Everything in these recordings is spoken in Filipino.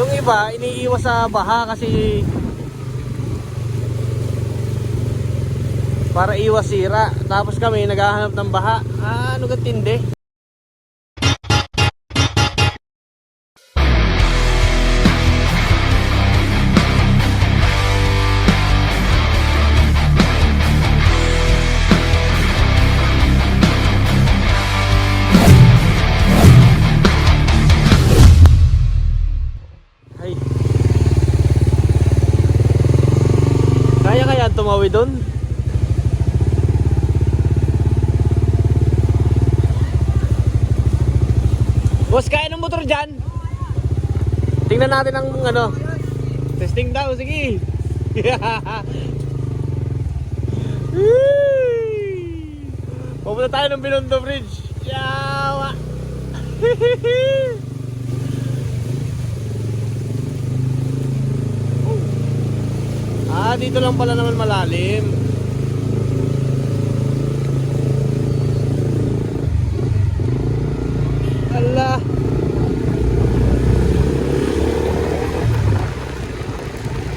Yung iba, iniiwas sa baha kasi para iwas sira. Tapos kami naghahanap ng baha. Ah, ano ka? Tumawid doon? Boss, kaya ng motor dyan? Tingnan natin ang ano. Testing daw, sige. Pupunta tayo ng Binondo Bridge. Yawa. ah, dito lang pala naman malalim. Allah.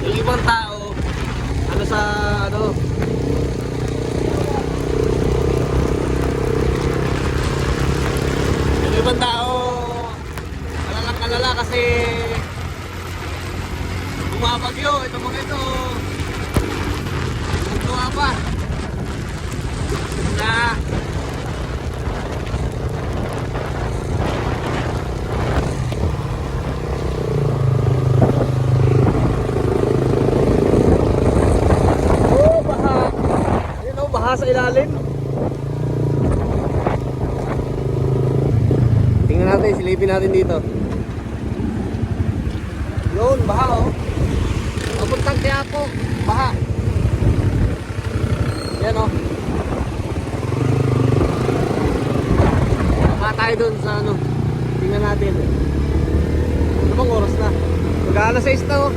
Yung ibang tao, ano sa ano? Yung ibang tao, alalang alala kasi bumabagyo. Ito mga ito. Bumagawa pa. Na, Oh, baha. Ayun oh, baha sa ilalim. Tingnan natin, silipin natin dito. Yun, baha oh. Papuntang Quiapo, baha. Yan oh. Baka tayo dun sa ano. Tingnan natin. Ano bang oras na? Mag-aalas 6 na oh.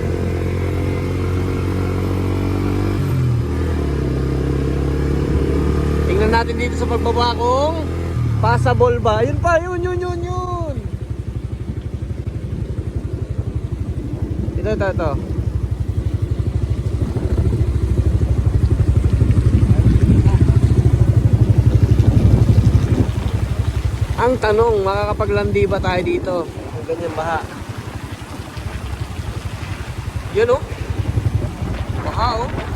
Tingnan natin dito sa pagbaba kung passable ba. Yun pa, yun, yun, yun, yun. Ito, ito, ito. Ang tanong, makakapaglandi ba tayo dito? Kung ganyan baha. Yun oh. Baha oh.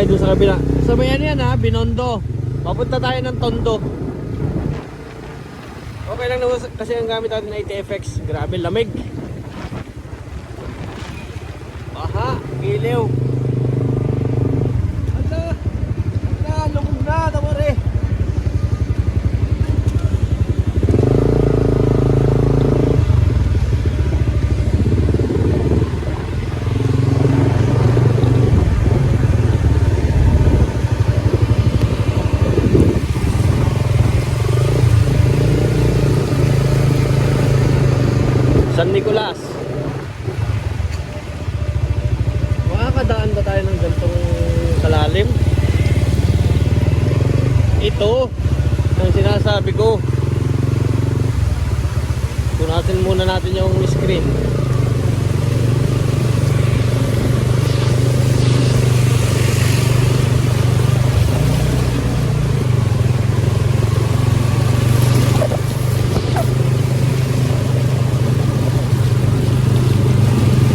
Tayo dun sa kabila. Sa may ano yan ha, Binondo. Papunta tayo ng Tondo. Okay lang naman kasi ang gamit natin ay TFX. Grabe, lamig. Aha, giliw. Ito, ang sinasabi ko. Punasin muna natin yung screen.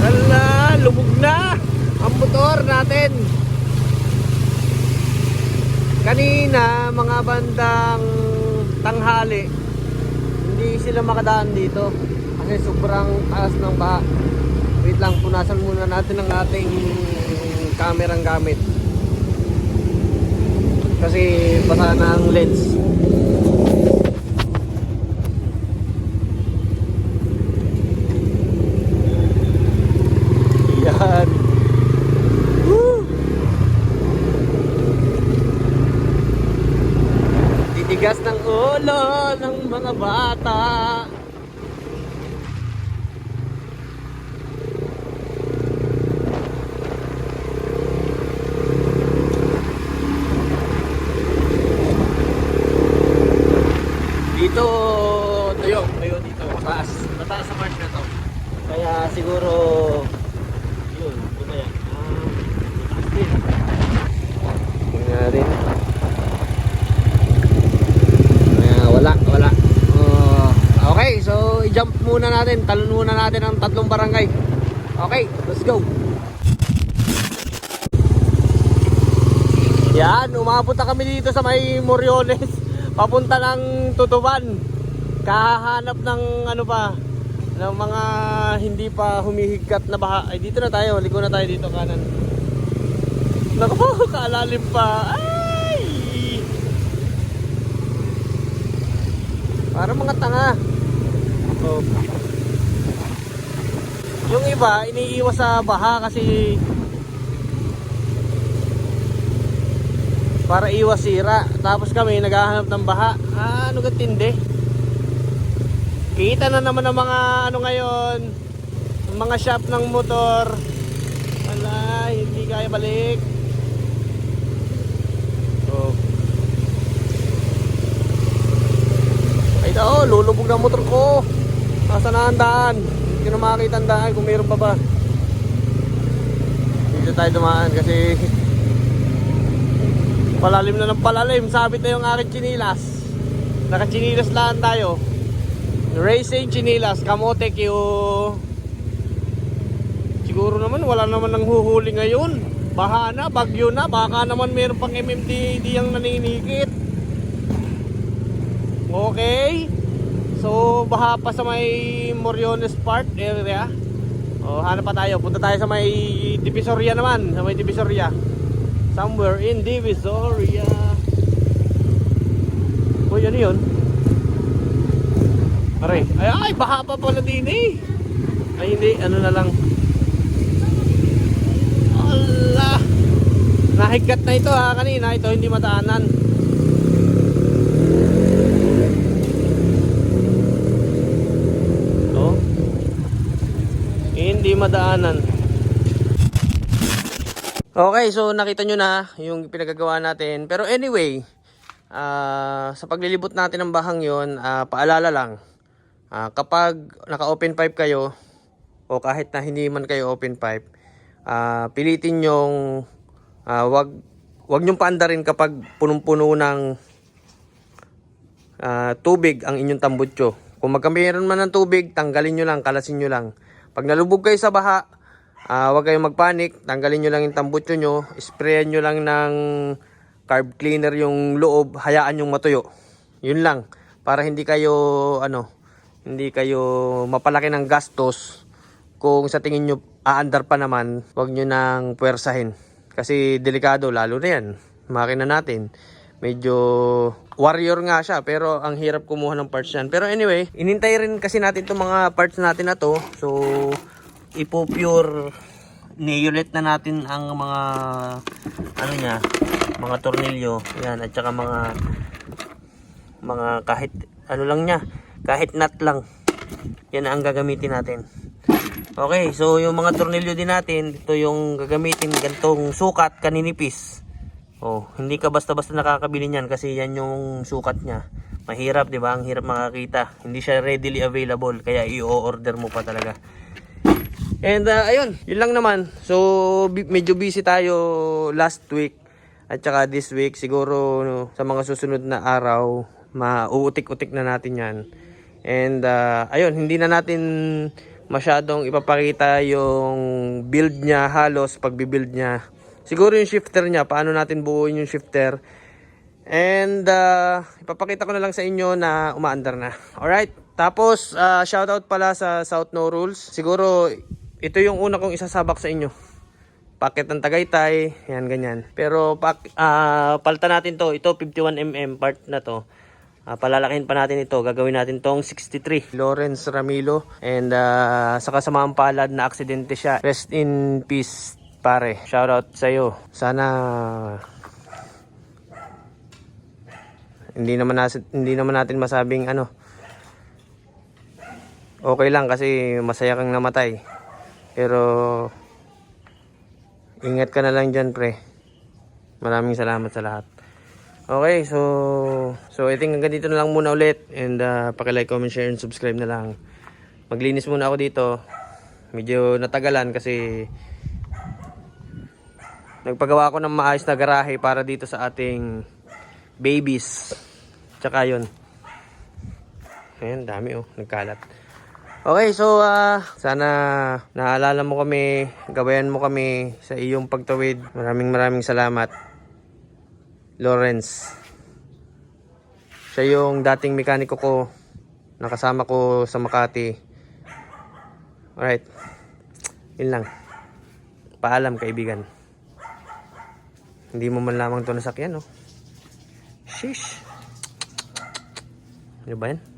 Ala, lubog na ang motor natin. Kanina, mga bandang tanghali, hindi sila makadaan dito kasi sobrang taas ng baha. Wait lang, punasan muna natin ang ating kamerang gamit. Kasi basa na ang lens. ulo ng mga bata. Dito, tayo, tayo dito, mataas. Mataas ang mark na to. Kaya siguro, yun, ito yan. Ah, mataas din. Nangyari. Natin ang tatlong barangay. Okay, let's go. Yan, umabot na kami dito sa may Moriones. Papunta ng Tutuban. Kahanap ng ano pa, ng mga hindi pa humihigkat na baha. Ay, dito na tayo. Liko na tayo dito kanan. Naku po, kaalalim pa. Ay! Para mga tanga. Oh. Yung iba, iniiwas sa baha kasi para iwas sira. Tapos kami naghahanap ng baha. Ah, ano ka tindi? Kita na naman ng mga ano ngayon, ng mga shop ng motor. Wala, hindi kaya balik. Oh. Ay daw, lulubog na motor ko. Nasa na ang daan? Hindi na makakita ang daan kung mayroon pa ba. Dito tayo dumaan kasi palalim na ng palalim. Sabit na yung aking chinilas. Naka-chinilas lang tayo. Racing chinilas, kamote Q. Siguro naman wala naman nang huhuli ngayon. Baha na, bagyo na, baka naman meron pang MMD di ang naninikit. Okay. So, baha pa sa may Moriones Park area. O, hanap pa tayo. Punta tayo sa may Divisoria naman. Sa may Divisoria. Somewhere in Divisoria. Uy, ano yun? Aray. Ay, ay, baha pa pala din eh. Ay, hindi. Ano na lang. Allah. Nahigat na ito ha kanina. Ito hindi mataanan. Ito. Hindi madaanan. Okay, so nakita nyo na yung pinagagawa natin. Pero anyway, ah, sa paglilibot natin ng bahang yon, ah, paalala lang. Ah, kapag naka-open pipe kayo, o kahit na hindi man kayo open pipe, ah, pilitin yung ah, wag wag nyong paandarin kapag punong-puno ng ah, tubig ang inyong tambutso. Kung magkamiron man ng tubig, tanggalin nyo lang, kalasin nyo lang. Pag nalubog kayo sa baha, ah, wag kayong magpanik, tanggalin nyo lang yung tambutso nyo, sprayan nyo lang ng carb cleaner yung loob, hayaan yung matuyo. Yun lang, para hindi kayo, ano, hindi kayo mapalaki ng gastos kung sa tingin nyo aandar pa naman, wag nyo nang puwersahin. Kasi delikado, lalo na yan. Makina natin. Medyo warrior nga siya, pero ang hirap kumuha ng parts yan. Pero anyway, inintay rin kasi natin itong mga parts natin na to. So, ipo-pure neolet na natin ang mga ano niya, mga tornilyo. Yan, at saka mga mga kahit ano lang niya, kahit nut lang. Yan ang gagamitin natin. Okay, so yung mga tornilyo din natin, ito yung gagamitin gantong sukat kaninipis. Oh, hindi ka basta-basta nakakabili niyan kasi yan yung sukat niya. Mahirap, 'di ba? Ang hirap makakita. Hindi siya readily available kaya i-order mo pa talaga. And uh, ayun, yun lang naman. So medyo busy tayo last week at saka this week siguro no, sa mga susunod na araw mauutik-utik na natin 'yan. And uh, ayun, hindi na natin masyadong ipapakita yung build niya halos pagbi-build niya. Siguro yung shifter niya, paano natin buuin yung shifter. And uh, ipapakita ko na lang sa inyo na umaandar na. Alright? Tapos, uh, shoutout pala sa South No Rules. Siguro, ito yung una kong isasabak sa inyo. Packet ng Tagaytay, yan ganyan. Pero pak, ah, palta natin to, ito 51mm part na to. Ah, palalakihin pa natin ito, gagawin natin tong 63. Lawrence Ramilo and uh, sa kasamaang palad na aksidente siya. Rest in peace pare. Shoutout sa iyo. Sana hindi naman natin hindi naman natin masabing ano. Okay lang kasi masaya kang namatay. Pero ingat ka na lang dyan pre. Maraming salamat sa lahat. Okay so so I think hanggang dito na lang muna ulit. And uh, like comment share and subscribe na lang. Maglinis muna ako dito. Medyo natagalan kasi nagpagawa ako ng maayos na garahe para dito sa ating babies tsaka yun ayan dami oh nagkalat Okay, so ah, sana naalala mo kami, gabayan mo kami sa iyong pagtawid. Maraming maraming salamat. Lawrence. Siya yung dating mekaniko ko. Nakasama ko sa Makati. Alright. Yun lang. Paalam kaibigan. Hindi mo man lamang ito nasakyan, no? Sheesh. Ano ba yan?